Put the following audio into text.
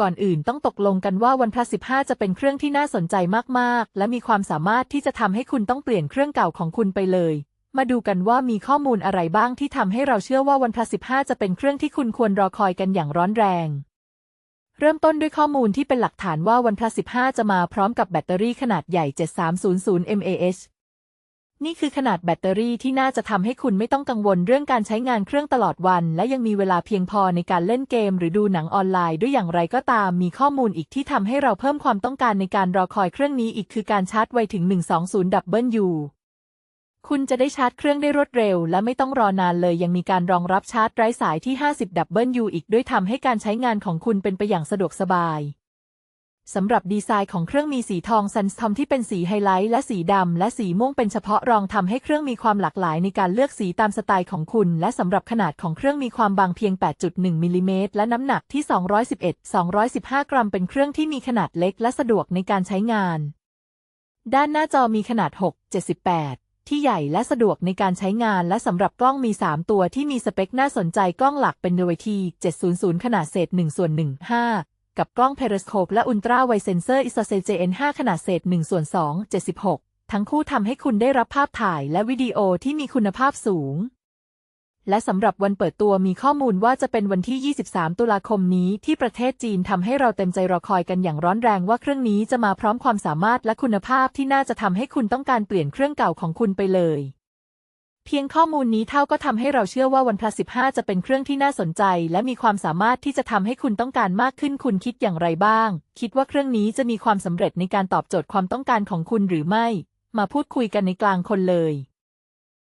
ก่อนอื่นต้องตกลงกันว่า OnePlus 15จะเป็นเครื่องที่น่าสนใจมากๆ และมีความสามารถที่จะทำให้คุณต้องเปลี่ยนเครื่องเก่าของคุณไปเลย มาดูกันว่ามีข้อมูลอะไรบ้างที่ทำให้เราเชื่อว่า OnePlus 15จะเป็นเครื่องที่คุณควรรอคอยกันอย่างร้อนแรง เริ่มต้นด้วยข้อมูลที่เป็นหลักฐานว่า OnePlus 15จะมาพร้อมกับแบตเตอรี่ขนาดใหญ่ 7300 mAh นี่คือขนาดแบตเตอรี่ที่น่าจะทำให้คุณไม่ต้องกังวลเรื่องการใช้งานเครื่องตลอดวัน และยังมีเวลาเพียงพอในการเล่นเกม หรือดูหนังออนไลน์ด้วยอย่างไรก็ตาม มีข้อมูลอีกที่ทำให้เราเพิ่มความต้องการในการรอคอยเครื่องนี้อีกคือการชาร์จไวถึง 120W คุณจะได้ชาร์จเครื่องได้รวดเร็ว และไม่ต้องรอนานเลยยังมีการรองรับชาร์จไร้สายที่ 50W อีกด้วยทำให้การใช้งานของคุณเป็นไปอย่างสะดวกสบาย สำหรับดีไซน์ของเครื่องมีสีทองซันสทอมที่เป็นสีไฮไลท์และสีดำและสีม่วงเป็นเฉพาะรองทำให้เครื่องมีความหลากหลายในการเลือกสีตามสไตล์ของคุณ และสำหรับขนาดของเครื่องมีความบางเพียง 8.1มิลลิเมตรและน้ำหนักที่ 211-215 กรัม เป็นเครื่องที่มีขนาดเล็กและสะดวกในการใช้งาน ด้านหน้าจอมีขนาด 6.78ที่ใหญ่และสะดวกในการใช้งานและสำหรับกล้องมี 3 ตัวที่มีสเปคน่าสนใจกล้องหลักเป็น Doveti 700 ขนาดเศษ1ส่วน15 กับกล้อง Periscope และ Ultra Wide Sensor ISOCELL JN5 ขนาดเศษ1ส่วน2 76 ทั้งคู่ทำให้คุณได้รับภาพถ่ายและวิดีโอที่มีคุณภาพสูง และสำหรับวันเปิดตัวมีข้อมูลว่าจะเป็นวันที่ 23 ตุลาคมนี้ที่ประเทศจีนทำให้เราเต็มใจรอคอยกันอย่างร้อนแรงว่าเครื่องนี้จะมาพร้อมความสามารถและคุณภาพที่น่าจะทำให้คุณต้องการเปลี่ยนเครื่องเก่าของคุณไปเลย เพียงข้อมูลนี้เท่าก็ทำให้เราเชื่อว่า OnePlus 15 จะเป็นเครื่องที่น่าสนใจ และมีความสามารถที่จะทำให้คุณต้องการมากขึ้นคุณคิดอย่างไรบ้าง คิดว่าเครื่องนี้จะมีความสำเร็จในการตอบโจทย์ความต้องการของคุณหรือไม่ มาพูดคุยกันในกลางคนเลย